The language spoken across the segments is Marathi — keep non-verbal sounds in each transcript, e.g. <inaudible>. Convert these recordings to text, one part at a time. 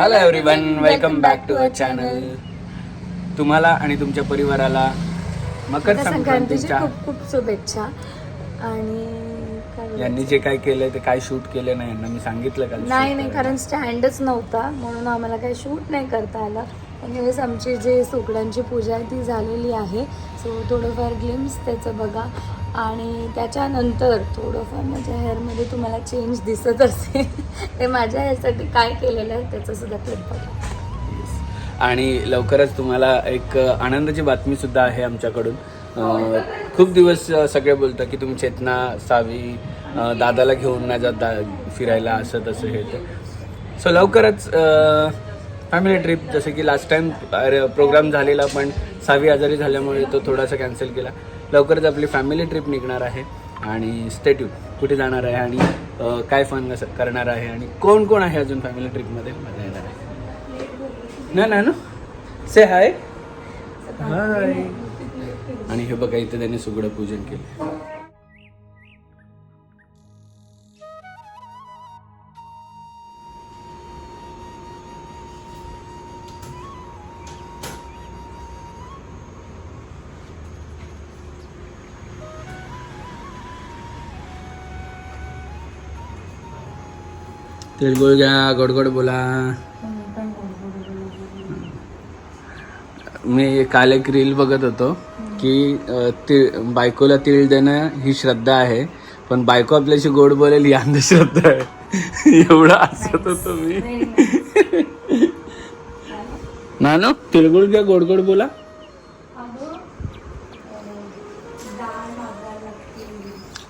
hello everyone welcome back to our channel तुम्हाला आणि तुमच्या परिवाराला मकर मकर संक्रांतीची संक्रांतीच्या खूप खूप शुभेच्छा. आणि काय बोलायचं? यांनी जे काय केलंय ते काय शूट केलं नाही यांना मी सांगितलं का नाही नाही कारण स्टँडच नव्हता म्हणून आम्हाला काही शूट नाही करता आलं. एनिवेज आमची जे सुकड्यांची पूजा आहे ती झालेली आहे. सो थोडंफार ग्लिम्स त्याचं बघा. आणि त्याच्यानंतर थोडंफार माझ्या हेअरमध्ये तुम्हाला चेंज दिसत असेल. <laughs> ते माझ्या हेअरसाठी काय केलेलं आहे त्याचं सुद्धा क्लिप बघा. आणि लवकरच तुम्हाला एक आनंदाची बातमी सुद्धा आहे आमच्याकडून. खूप दिवस सगळे बोलतात की तुम्ही चेतना सावी दादाला घेऊन नाही जात दा फिरायला असं तसं हे सो लवकरच फॅमिली ट्रिप जसं की लास्ट टाइम प्रोग्राम झालेला पण सावी आजारी झाल्यामुळे तो थोडासा कॅन्सल केला. लवकरच आपली फॅमिली ट्रिप निघणार आहे आणि स्टेट्यू कुठे जाणार आहे आणि काय फन करणार आहे आणि कोण कोण आहे अजून फॅमिली ट्रिपमध्ये मजा येणार आहे. ना ना ना? से हाय हाय आणि हे बघा इथे त्यांनी सुगडं पूजन केलं. तिळगुळ घ्या गोड बोला। मी काल एक रील बघत होतो की तिळ बायकोला तिळ देणं ही श्रद्धा आहे पण बायको आपल्याशी गोड बोलेल ही अंधश्रद्धा आहे. एवढं हसत होतो मी. नानो तिळगुळ घ्या गोडगोड बोला.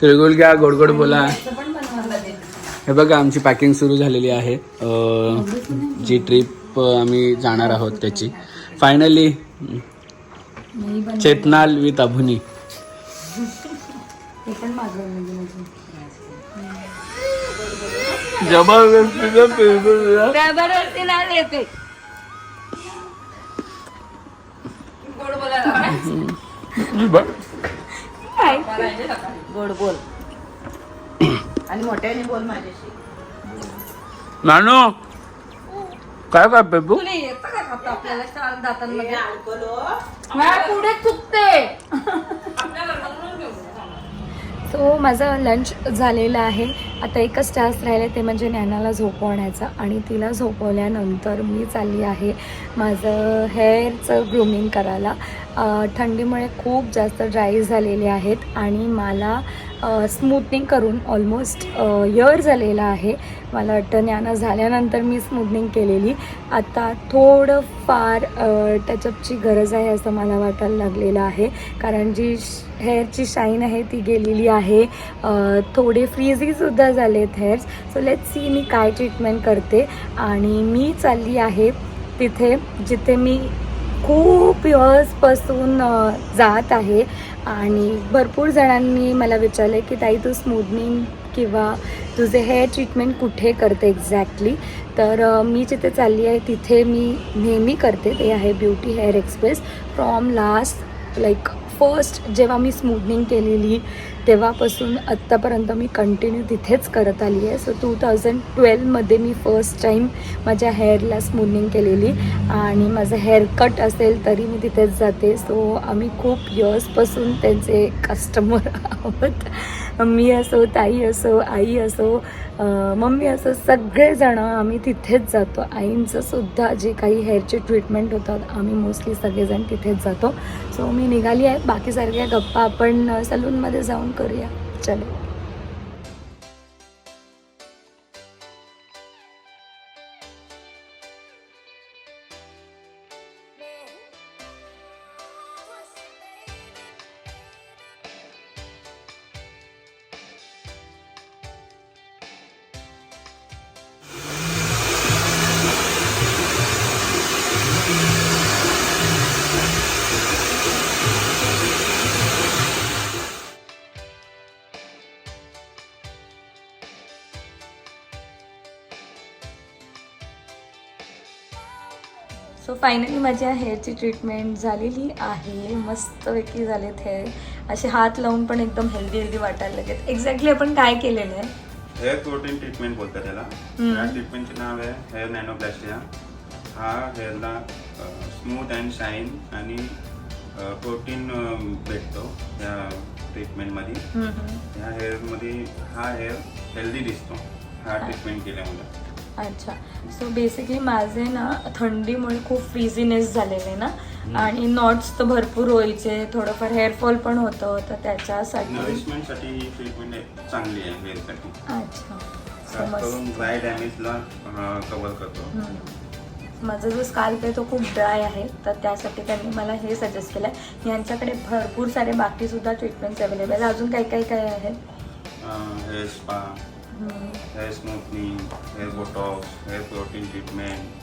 तिळगुळ घ्या गोडगोड बोला. हे बघा आमची पॅकिंग सुरू झालेली आहे. जी ट्रिप आम्ही जाणार आहोत त्याची. फायनली चेतनाल विथ अभुनी. जबरदस्ती. गोड बोल. आणि मोठ्याने बोल माझ्याशी. नानू काय काय पेपू तुला येतं का खाता आपल्याला चार दातांमध्ये? अल्कोहोल मला पुढे चुकते. सो माझं लंच झालेलं आहे. आता एकच टास्क राहिलं ते म्हणजे नॅनाला झोपवण्याचा. आणि तिला झोपवल्यानंतर मी चालली आहे माझं हेअरचं ग्रूमिंग करायला. थंडीमुळे खूप जास्त ड्राय झालेले आहेत. आणि मला स्मूथनिंग करून ऑलमोस्ट इयर झालेलं आहे. मला वाटतं ज्ञाना झाल्यानंतर मी स्मूथनिंग केलेली. आता थोडंफार टचअपची गरज आहे असं मला वाटायला लागलेलं आहे. कारण जी हेअरची शाईन आहे ती गेलेली आहे. अ, थोडे फ्रीझीसुद्धा झालेत hairs so let see me काय ट्रीटमेंट करते. आणि मी चालली आहे तिथे जिथे मी खूप इयर्सपासून जात आहे. आणि भरपूर जणांनी मला विचारलं की ताई तू स्मूदनिंग किंवा तुझे हेअर ट्रीटमेंट कुठे करते एक्झॅक्टली तर मी जिथे चालली आहे तिथे मी नेहमी करते. ते आहे beauty hair express from last like first जेव्हा मी स्मूथनिंग केलेली तेव्हापासून आत्तापर्यंत मी कंटिन्यू तिथेच करत आली आहे. सो टू थाउजंड ट्वेल्वमध्ये मी फर्स्ट टाईम माझ्या हेअरला स्मूथनिंग केलेली आणि माझं हेअर कट असेल तरी मी तिथेच जाते. सो आम्ही खूप इयर्सपासून त्यांचे कस्टमर <laughs> आहोत. मी असो ताई असो आई असो मम्मी असं सगळेजणं आम्ही तिथेच जातो. आईंचं सुद्धा जे काही हेअरचे ट्रीटमेंट होतात आम्ही मोस्टली सगळेजण तिथेच जातो. सो मी निघाली आहे. बाकी सारख्या गप्पा आपण सलूनमध्ये जाऊन करूया. चले. फायनली माझ्या हेअरची ट्रीटमेंट झालेली आहे. मस्तपैकी झालेत हेअर असे हात लावून पण एकदम हेल्दी हेल्दी वाटायला लागेल एक्झॅक्टली आपण काय केलेलं आहे? हेअर प्रोटीन ट्रीटमेंट बोलतात त्याला. या ट्रीटमेंटचे नाव आहे हेअर नॅनोप्लास्टिया हा हेअरला स्मूथ अँड शाईन आणि प्रोटीन भेटतो या ट्रीटमेंटमध्ये. ह्या हेअरमध्ये हा हेअर हेल्दी दिसतो. हा ट्रीटमेंट केल्यामुळे. अच्छा. सो बेसिकली माझे ना थंडीमुळे खूप फ्रीझीनेस झालेले ना. आणि नॉट्स तर भरपूर व्हायचे थोडंफार हेअरफॉल पण होतं तर त्याच्यासाठी नरिशमेंटसाठी ही ट्रीटमेंट चांगली आहे हेअरसाठी अच्छा. खास मस्त. करून ड्राय डॅमेजला कव्हर करतो. हम्म. माझा जो स्काल्प आहे तो खूप ड्राय आहे तर त्यासाठी त्यांनी मला हे सजेस्ट केलं आहे. यांच्याकडे भरपूर सारे बाकीसुद्धा ट्रीटमेंट्स अवेलेबल अजून काही काही काय आहेत? Hair spa. Hair smoothening hair botox hair protein treatment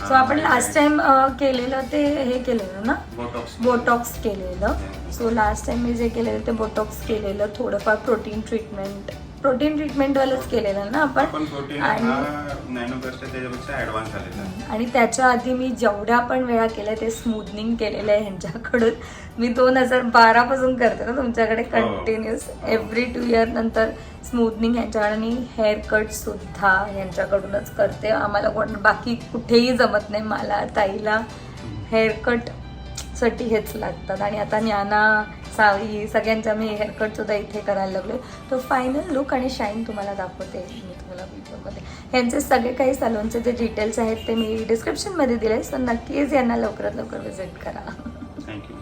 so आपण लास्ट टाइम केलेलं ते हे केलेलं ना? बोटॉक्स बोटॉक्स केलेलं. सो लास्ट टाइम मी जे केलेलं ते बोटॉक्स केलेलं थोडंफार प्रोटीन ट्रीटमेंट प्रोटीन ट्रीटमेंटवालंच केलेलं ना आपण? आणि आणि त्याच्या आधी मी जेवढ्या पण वेळा केल्या ते स्मूथनिंग केलेलं आहे ह्यांच्याकडून. मी दोन हजार बारापासून करते ना तुमच्याकडे. कंटिन्युअस एव्हरी टू इयर नंतर स्मूथनिंग यांच्याकडे आणि हेअर कट सुद्धा यांच्याकडूनच करते. आम्हाला कोण बाकी कुठेही जमत नाही मला ताईला हेअर कट साठी हेच लागतात. आणि आता ज्ञाना सावळी सगळ्यांचा मी हेअरकट सुद्धा इथे करायला लागलो. तो फायनल लुक आणि शाईन तुम्हाला दाखवते. मी तुम्हाला व्हिडिओमध्ये ह्यांचे सगळे काही सलूनचे जे डिटेल्स आहेत ते मी डिस्क्रिप्शनमध्ये दिले सो नक्कीच यांना लवकरात लवकर विजिट करा. थँक्यू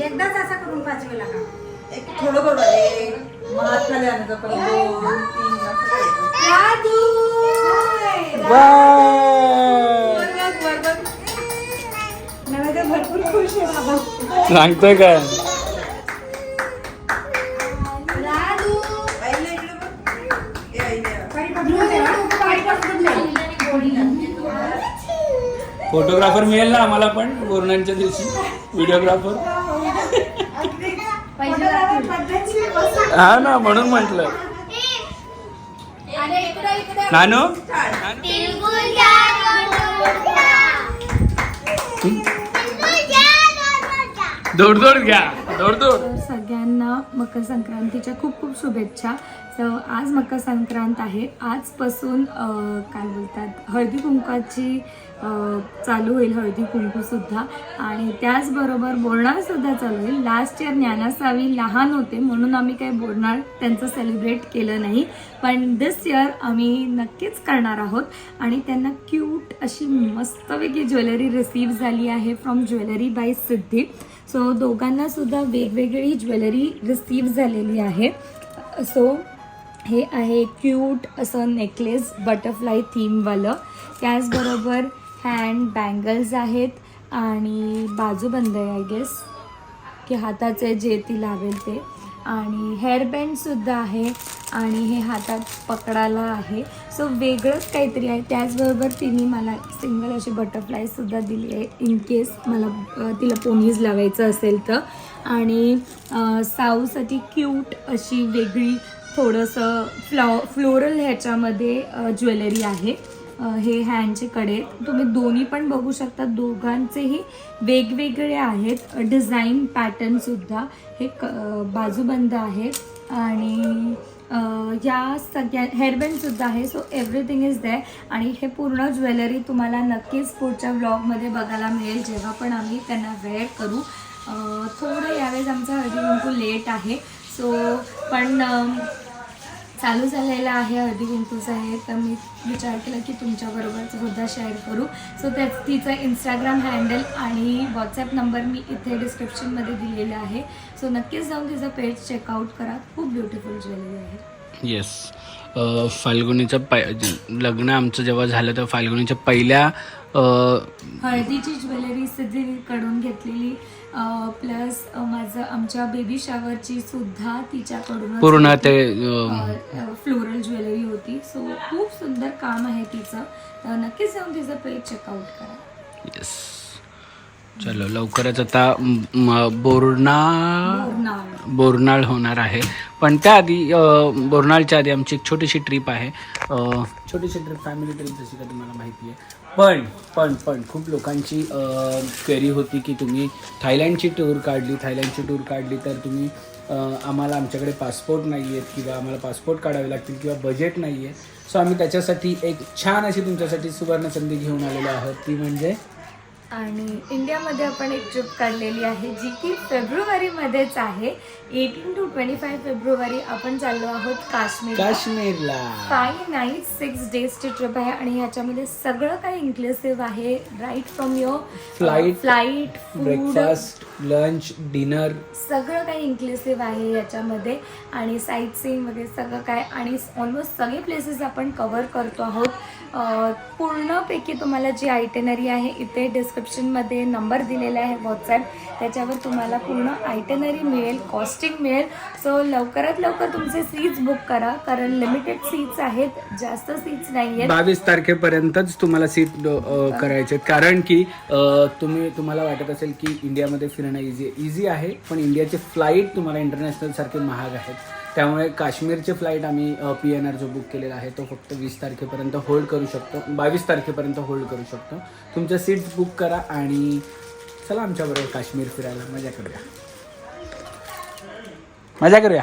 एकदाच असा करून पाच वेळा एक थोडं थोडं एक मग हात खाली आणायचं परत दोन तीन भरपूर खुश आहे बाबा. सांगतोय काय. फोटोग्राफर मिळेल ना आम्हाला पण पौर्णांच्या दिवशी. व्हिडिओग्राफर हा ना म्हणून म्हटलं. नानू? दौड दौड घ्या. दौड दौड सगळ्यांना मकर संक्रांतीच्या खूप खूप शुभेच्छा. तर आज मकर संक्रांत आहे. आजपासून काय बोलतात हळदी कुंकाची चालू होईल हळदी कुंकूसुद्धा आणि त्याचबरोबर बोलणारसुद्धा चालू होईल. लास्ट इयर ज्ञानासावी लहान होते म्हणून आम्ही काही बोलणार त्यांचं सेलिब्रेट केलं नाही. पण दिस इयर आम्ही नक्कीच करणार आहोत. आणि त्यांना क्यूट अशी मस्तपैकी ज्वेलरी रिसीव्ह झाली आहे from jewellery by Siddhi so दोघांना सुद्धा वेगवेगळी ज्वेलरी रिसीव झालेली आहे. सो हे आहे क्यूट असं नेकलेस बटरफ्लाय थीमवालं त्याचबरोबर हँड बँगल्स आहेत आणि बाजूबंद आहे आय गेस की हाताचे जे ती लावेल ते. आणि हेअरबँडसुद्धा आहे आणि हे हातात पकडायला आहे. सो वेगळंच काहीतरी आहे. त्याचबरोबर तिने मला सिंगल अशी बटरफ्लायसुद्धा दिली आहे. इन केस मला तिला पोनीज लावायचं असेल तर. आणि साऊसाठी क्यूट अशी वेगळी थोडंसं फ्लॉ फ्लोरल ह्याच्यामध्ये ज्वेलरी आहे. हे हँडचे कडे तुम्ही दोन्ही पण बघू शकता. दोघांचेही वेगवेगळे आहेत. डिझाईन पॅटर्नसुद्धा हे क बाजूबंद आहे. आणि या सगळ्या हेअरबँडसुद्धा आहे. सो एव्हरीथिंग इज दॅ आणि हे पूर्ण ज्वेलरी तुम्हाला नक्कीच पुढच्या ब्लॉगमध्ये बघायला मिळेल. जेव्हा पण आम्ही त्यांना वेअर करू. थोडं यावेळेस आमचा हळदी कुंकू लेट आहे. सो पण चालू झालेला आहे हळदी कुंकूचं आहे. तर मी विचार केला की तुमच्याबरोबर सुद्धा शेअर करू. सो त्याच तिचं इंस्टाग्राम हँडल आणि व्हॉट्सॲप नंबर मी इथे डिस्क्रिप्शनमध्ये दिलेला आहे. सो नक्कीच जाऊन तिचं पेज चेकआउट करा. खूप ब्युटिफुल ज्वेलरी आहे. येस फाल्गुनीचं पै लग्न आमचं जेव्हा झालं तर फाल्गुनीच्या पहिल्या हळदीची ज्वेलरी सिद्धीकडून घेतलेली प्लस माझं आमच्या बेबी शावरची सुद्धा तिच्याकडून पूर्ण ते फ्लोरल ज्वेलरी होती. सो खूप सुंदर काम आहे तिचं. तर नक्कीच जाऊन तिचं पेज चेकआउट करा. येस चलो लवकरच आता बोरनाळ. बोरनाळ. होणार आहे. पण त्याआधी बोरनाळच्या आधी आमची एक छोटीशी ट्रिप आहे. छोटीशी ट्रिप फॅमिली ट्रिप जशी का तुम्हाला माहिती आहे. पण पण पण खूप लोकांची क्वेरी होती की तुम्ही थायलंडची टूर काढली थायलंडची टूर काढली तर तुम्ही आम्हाला आमच्याकडे पासपोर्ट नाही आहेत किंवा आम्हाला पासपोर्ट काढावे लागतील किंवा बजेट नाही आहे सो आम्ही त्याच्यासाठी एक छान अशी तुमच्यासाठी सुवर्ण संधी घेऊन आलेलो आहोत. ती म्हणजे आणि इंडियामध्ये आपण एक ट्रिप काढलेली आहे जी की फेब्रुवारीमध्येच आहे. एटीन टू ट्वेंटी फाय फेब्रुवारी आपण चाललो आहोत काश्मीर काश्मीरला. फाईव्ह नाईट सिक्स डेजची ट्रिप आहे आणि ह्याच्यामध्ये सगळं काही इन्क्लुसिव्ह आहे right from your flight food breakfast lunch dinner सगळं काही इन्क्लुसिव्ह आहे याच्यामध्ये आणि साईट सीन वगैरे सगळं काय आणि ऑलमोस्ट सगळे प्लेसेस आपण कवर करतो आहोत. पूर्णपैकी तुम्हाला जी आयटेनरी आहे इथे डिस्क्रिप्शनमध्ये नंबर दिलेला आहे व्हॉट्सॲप. त्याच्यावर तुम्हाला पूर्ण आयटेनरी मिळेल कॉस्टिंग मिळेल. सो लवकरात लवकर तुमचे सीट्स बुक करा कारण लिमिटेड सीट्स आहेत जास्त सीट्स नाही आहेत बावीस तारखेपर्यंतच तुम्हाला सीट करायचे कारण की तुम्ही तुम्हाला वाटत असेल की इंडियामध्ये फिरणं इझी इझी आहे पण इंडियाचे फ्लाईट तुम्हाला इंटरनॅशनल सारखे महाग आहेत. त्यामुळे काश्मीरचे फ्लाईट आम्ही पी एन आर जो बुक केलेला आहे तो फक्त वीस तारखेपर्यंत होल्ड करू शकतो. बावीस तारखेपर्यंत होल्ड करू शकतो. तुमच्या सीट्स बुक करा आणि चला आमच्याबरोबर काश्मीर फिरायला. मजा करूया. मजा करूया?